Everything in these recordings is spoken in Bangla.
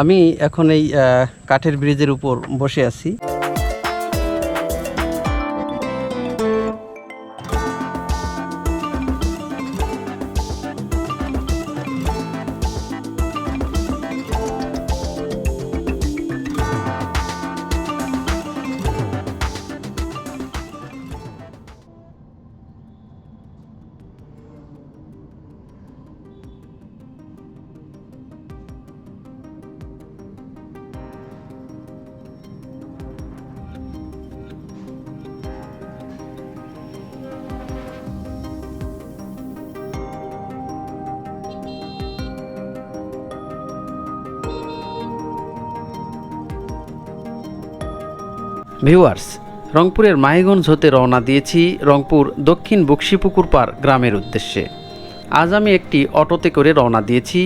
আমি এখন এই কাঠের ব্রিজের উপর বসে আছি। ভিউয়ার্স, রংপুরের মাহিগঞ্জ হতে রওনা দিয়েছি রংপুর দক্ষিণ বক্সিপুকুর পার গ্রামের উদ্দেশ্যে। আজ আমি একটি অটোতে করে রওনা দিয়েছি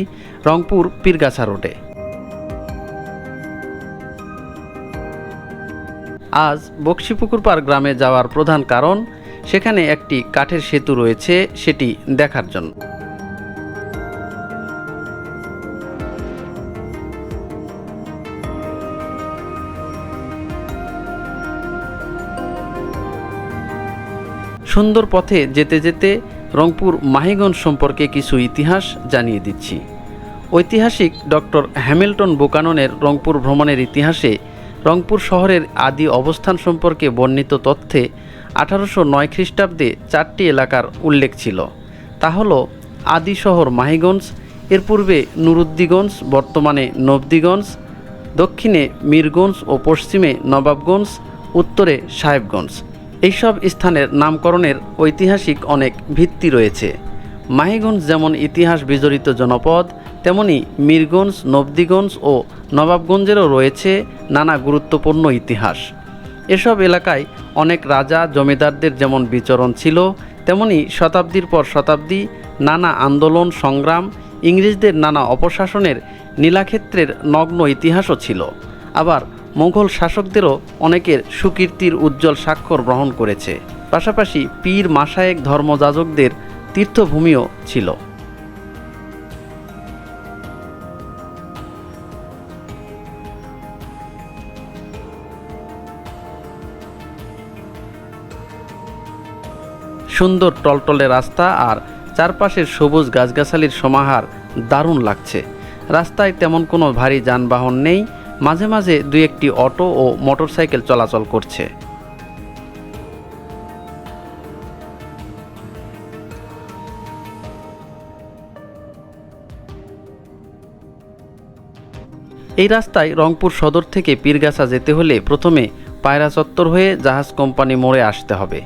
রংপুর পীরগাছা রোডে। আজ বক্সিপুকুর পার গ্রামে যাওয়ার প্রধান কারণ, সেখানে একটি কাঠের সেতু রয়েছে, সেটি দেখার জন্য। সুন্দর পথে যেতে যেতে রংপুর মাহিগঞ্জ সম্পর্কে কিছু ইতিহাস জানিয়ে দিচ্ছি। ঐতিহাসিক ডক্টর হ্যামিল্টন বোকাননের রংপুর ভ্রমণের ইতিহাসে রংপুর শহরের আদি অবস্থান সম্পর্কে বর্ণিত তথ্যে আঠারোশো নয় খ্রিস্টাব্দে চারটি এলাকার উল্লেখ ছিল। তা হল আদি শহর মাহিগঞ্জ, এর পূর্বে নুরুদ্দিগঞ্জ, বর্তমানে নবদিগঞ্জ, দক্ষিণে মীরগঞ্জ ও পশ্চিমে নবাবগঞ্জ, উত্তরে সাহেবগঞ্জ। এইসব স্থানের নামকরণের ঐতিহাসিক অনেক ভিত্তি রয়েছে। মাহিগঞ্জ যেমন ইতিহাস বিজড়িত জনপদ, তেমনি মীরগঞ্জ, নবদিগঞ্জ ও নবাবগঞ্জেরও রয়েছে নানা গুরুত্বপূর্ণ ইতিহাস। এসব এলাকায় অনেক রাজা জমিদারদের যেমন বিচরণ ছিল, তেমনি শতাব্দীর পর শতাব্দী নানা আন্দোলন, সংগ্রাম, ইংরেজদের নানা অপশাসনের নীলাক্ষেত্রের নগ্ন ইতিহাসও ছিল। আবার মোগল শাসকদেরও অনেকের সুকীর্তির উজ্জ্বল স্বাক্ষর গ্রহণ করেছে। পাশাপাশি পীর মাসায়েক ধর্মযাজকদের তীর্থভূমিও ছিল। সুন্দর টলটলে রাস্তা আর চারপাশের সবুজ গাছগাছালির সমাহার দারুণ লাগছে। রাস্তায় তেমন কোনো ভারী যানবাহন নেই মাঝে মাঝে দুই একটি অটো ও মোটরসাইকেল চলাচল করছে। এই রাস্তায় রংপুর সদর থেকে পীরগাছা যেতে হলে প্রথমে পায়রা চত্বর হয়ে জাহাজ কোম্পানি মোড়ে আসতে হবে।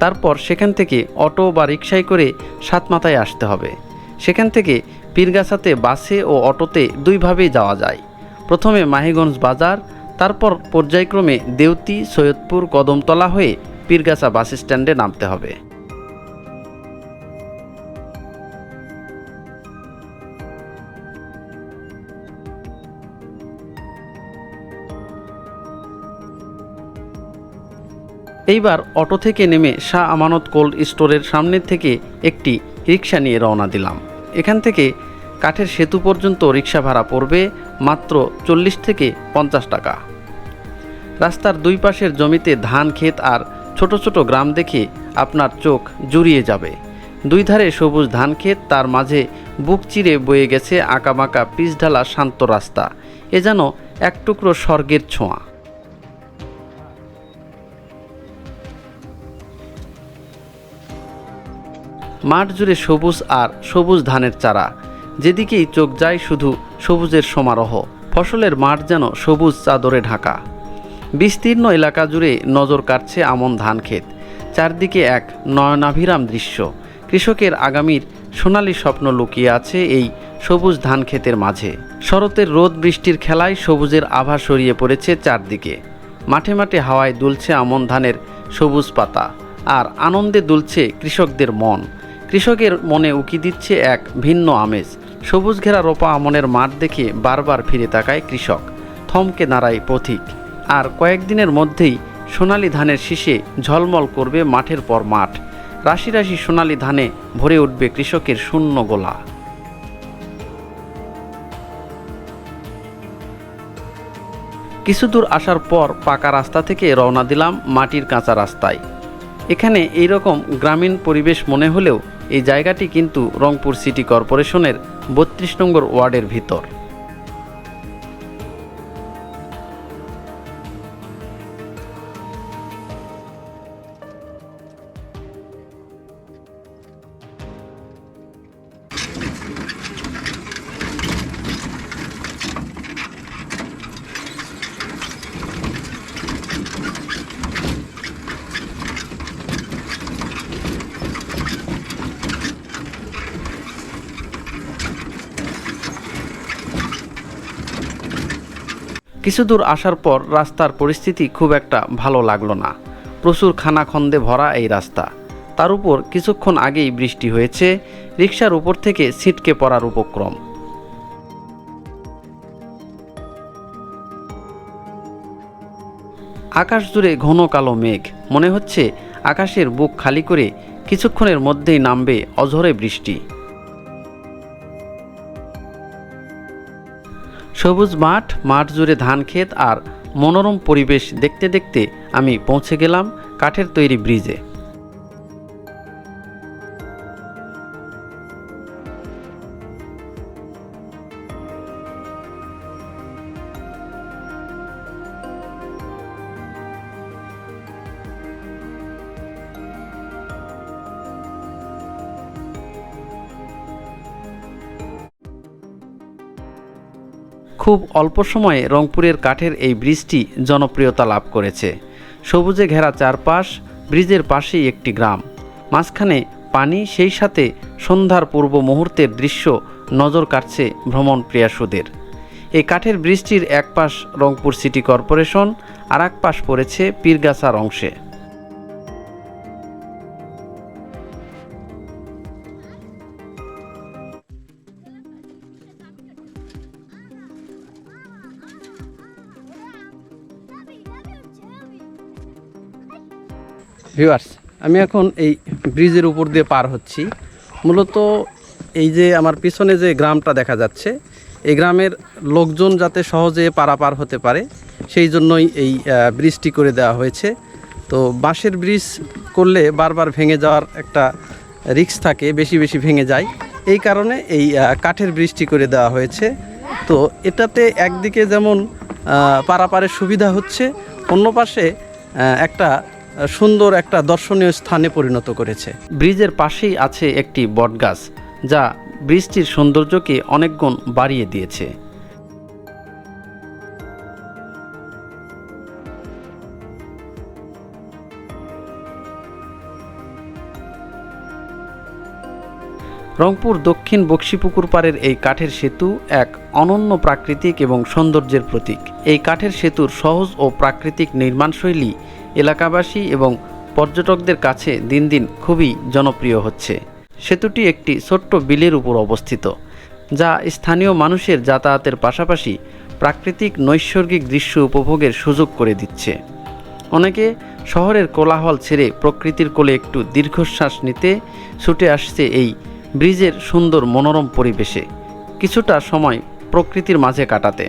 তারপর সেখান থেকে অটো বা রিক্সায় করে সাতমাথায় আসতে হবে। সেখান থেকে পীরগাছাতে বাসে ও অটোতে দুইভাবেই যাওয়া যায়। প্রথমে মাহিগঞ্জ বাজার, তারপর পর্যায়ক্রমে দেউতি, সৈয়দপুর, কদমতলা হয়ে পীরগাছা বাস স্ট্যান্ডে নামতে হবে। এইবার অটো থেকে নেমে শাহ আমানত কোল্ড স্টোরের সামনে থেকে একটি রিক্সা নিয়ে রওনা দিলাম। এখান থেকে কাঠের সেতু পর্যন্ত রিক্সা ভাড়া পড়বে মাত্র চল্লিশ থেকে পঞ্চাশ টাকা। রাস্তার দুই পাশের জমিতে ধান, ক্ষেত আর ছোট ছোট গ্রাম দেখে আপনার চোখ জুড়িয়ে যাবে। দুই ধারে সবুজ ধান, ক্ষেত, তার মাঝে বুক চিরে বয়ে গেছে আঁকাবাঁকা, পিচঢালা, শান্ত রাস্তা। এ যেন এক টুকরো স্বর্গের ছোঁয়া। মাঠ জুড়ে সবুজ আর সবুজ ধানের চারা। যেদিকেই চোখ যায় শুধু সবুজের সমারোহ। ফসলের মাঠ যেন সবুজ চাদরে ঢাকা। বিস্তীর্ণ এলাকা জুড়ে নজর কাটছে আমন ধান ক্ষেত। চারদিকে এক নয়নাভিরাম দৃশ্য। কৃষকের আগামীর সোনালি স্বপ্ন লুকিয়ে আছে এই সবুজ ধান ক্ষেতের মাঝে। শরতের রোদ বৃষ্টির খেলায় সবুজের আভা সরিয়ে পড়েছে চারদিকে। মাঠে মাঠে হাওয়ায় দুলছে আমন ধানের সবুজ পাতা। আর আনন্দে দুলছে কৃষকদের মন। কৃষকের মনে উকি দিচ্ছে এক ভিন্ন আমেজ। সবুজ ঘেরা রোপা আমনের মাঠ দেখে বারবার ফিরে তাকায় কৃষক। থমকে দাঁড়ায় পথিক। আর কয়েকদিনের মধ্যেই সোনালী ধানের শীষে ঝলমল করবে মাঠের পর মাঠ। রাশি রাশি সোনালি ধানে ভরে উঠবে কৃষকের শূন্য গোলা। কিছু দূর আসার পর পাকা রাস্তা থেকে রওনা দিলাম মাটির কাঁচা রাস্তায়। এখানে এইরকম গ্রামীণ পরিবেশ মনে হলেও এই জায়গাটি কিন্তু রংপুর সিটি কর্পোরেশনের বত্রিশ নম্বর ওয়ার্ডের ভিতর। কিছু দূর আসার পর রাস্তার পরিস্থিতি খুব একটা ভালো লাগল না। প্রচুর খানাখন্দে ভরা এই রাস্তা। তার উপর কিছুক্ষণ আগেই বৃষ্টি হয়েছে রিক্সার উপর থেকে ছিটকে পড়ার উপক্রম। আকাশ জুড়ে ঘন কালো মেঘ। মনে হচ্ছে আকাশের বুক খালি করে কিছুক্ষণের মধ্যেই নামবে অঝরে বৃষ্টি। সবুজ মাঠ মাঠ জুড়ে ধান ক্ষেত আর মনোরম পরিবেশ দেখতে দেখতে আমি পৌঁছে গেলাম কাঠের তৈরি ব্রিজে। খুব অল্প সময়ে রংপুরের কাঠের এই ব্রিজটি জনপ্রিয়তা লাভ করেছে। সবুজে ঘেরা চারপাশ, ব্রিজের পাশেই একটি গ্রাম। মাঝখানে পানি, সেই সাথে সন্ধ্যার পূর্ব মুহূর্তের দৃশ্য নজর কাটছে ভ্রমণ প্রিয়াসুদের। এই কাঠের ব্রিজটির এক পাশ রংপুর সিটি কর্পোরেশন আর এক পাশ পড়েছে পীরগাছার অংশে। ভিউয়ার্স আমি এখন এই ব্রিজের উপর দিয়ে পার হচ্ছি। মূলত এই যে আমার পিছনে যে গ্রামটা দেখা যাচ্ছে, এই গ্রামের লোকজন যাতে সহজে পারাপার হতে পারে, সেই জন্যই এই ব্রিজটি করে দেওয়া হয়েছে। তো বাঁশের ব্রিজ করলে বারবার ভেঙে যাওয়ার একটা রিস্ক থাকে, বেশি বেশি ভেঙে যায়। এই কারণে এই কাঠের ব্রিজটি করে দেওয়া হয়েছে। তো এটাতে একদিকে যেমন পারাপারের সুবিধা হচ্ছে, অন্য পাশে একটা সুন্দর একটা দর্শনীয় স্থানে পরিণত করেছে। ব্রিজের পাশেই আছে একটি বটগাছ, যা ব্রিজটির সৌন্দর্যকে অনেক গুণ বাড়িয়ে দিয়েছে। রংপুর দক্ষিণ বক্সিপুকুর পাড়ের এই কাঠের সেতু এক অনন্য প্রাকৃতিক এবং সৌন্দর্যের প্রতীক। এই কাঠের সেতুর সহজ ও প্রাকৃতিক নির্মাণশৈলী এলাকাবাসী এবং পর্যটকদের কাছে দিন দিন খুবই জনপ্রিয় হচ্ছে। সেতুটি একটি ছোট্ট বিলের উপর অবস্থিত, যা স্থানীয় মানুষের যাতায়াতের পাশাপাশি প্রাকৃতিক নৈসর্গিক দৃশ্য উপভোগের সুযোগ করে দিচ্ছে। অনেকে শহরের কোলাহল ছেড়ে প্রকৃতির কোলে একটু দীর্ঘশ্বাস নিতে ছুটে আসছে এই ব্রিজের সুন্দর মনোরম পরিবেশে, কিছুটা সময় প্রকৃতির মাঝে কাটাতে।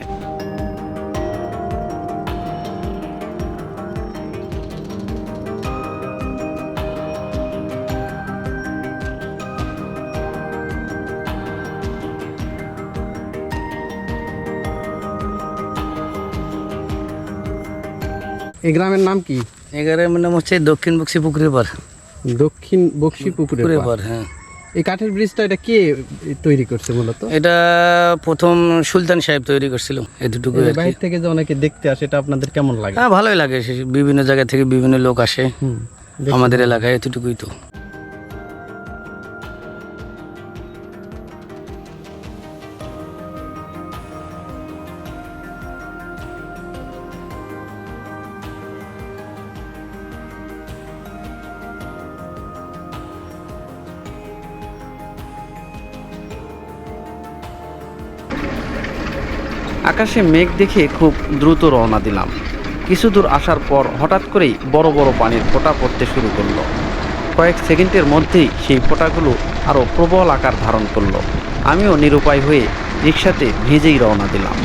এই গ্রামের নাম কি? এই গ্রামের নাম হচ্ছে দক্ষিণ বক্সি পুকুরের পার দক্ষিণ বক্সি পুকুরের পার হ্যাঁ। এই কাঠের ব্রিজটা এটা কে তৈরি করছে মূলত? এটা প্রথম সুলতান সাহেব তৈরি করছিল এতটুকু বাইরে থেকে যে অনেকে দেখতে আসে এটা আপনাদের কেমন লাগে? হ্যাঁ ভালোই লাগে। বিভিন্ন জায়গা থেকে বিভিন্ন লোক আসে আমাদের এলাকায় এতটুকুই তো। আকাশে মেঘ দেখে খুব দ্রুত রওনা দিলাম। কিছু দূর আসার পর হঠাৎ করেই বড় বড় পানির ফোঁটা পড়তে শুরু করল। কয়েক সেকেন্ডের মধ্যেই সেই ফোঁটাগুলো আরও প্রবল আকার ধারণ করল। আমিও নিরুপায় হয়ে রিক্সাতে ভিজেই রওনা দিলাম।